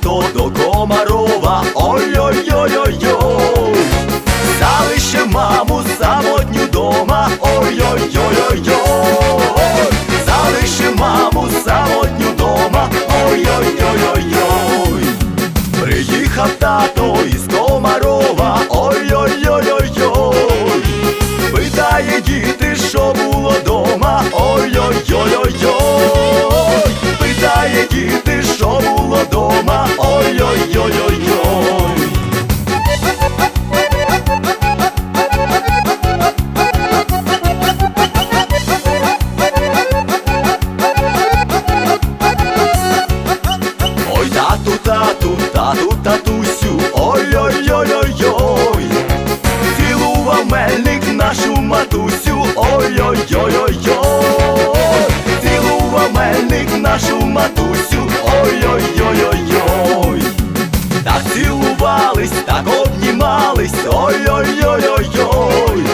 とどこまろうはおいおいおいおいおい。Ой-ой-ой-ой-ой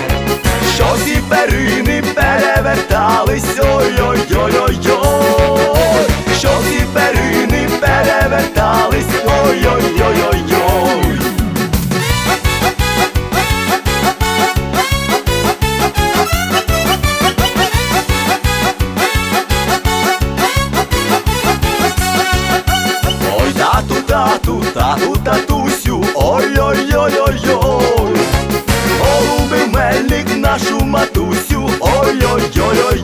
Що всі перини перевертались, ой-ой-ой-ой-ой. Що всі перини перевертались, ой-ой-ой-ой-ой. Ой, тату, тату, тату, татусю, нашу матусю, ой-ой-ой-ой-ой.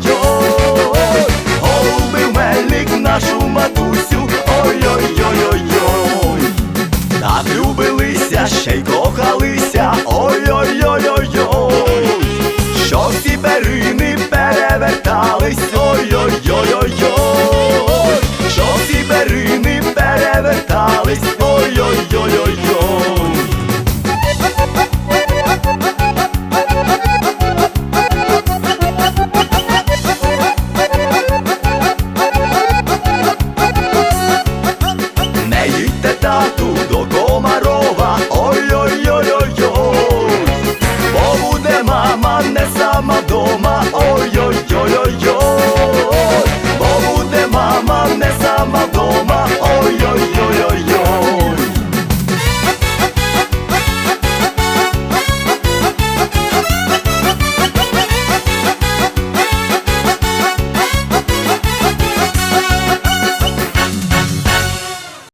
Голубий мельник нашу матусю, ой-ой-ой-ой-ой. Так любилися, ще й кохалися, ой-ой-ой-ой-ой. Що всі перини перевертались, хату до Комарова, ой-ой-ой-ой-ой, бо буде мама, не сама дома, ой-ой-ой-ой-ой, бо буде мама, не сама. дома.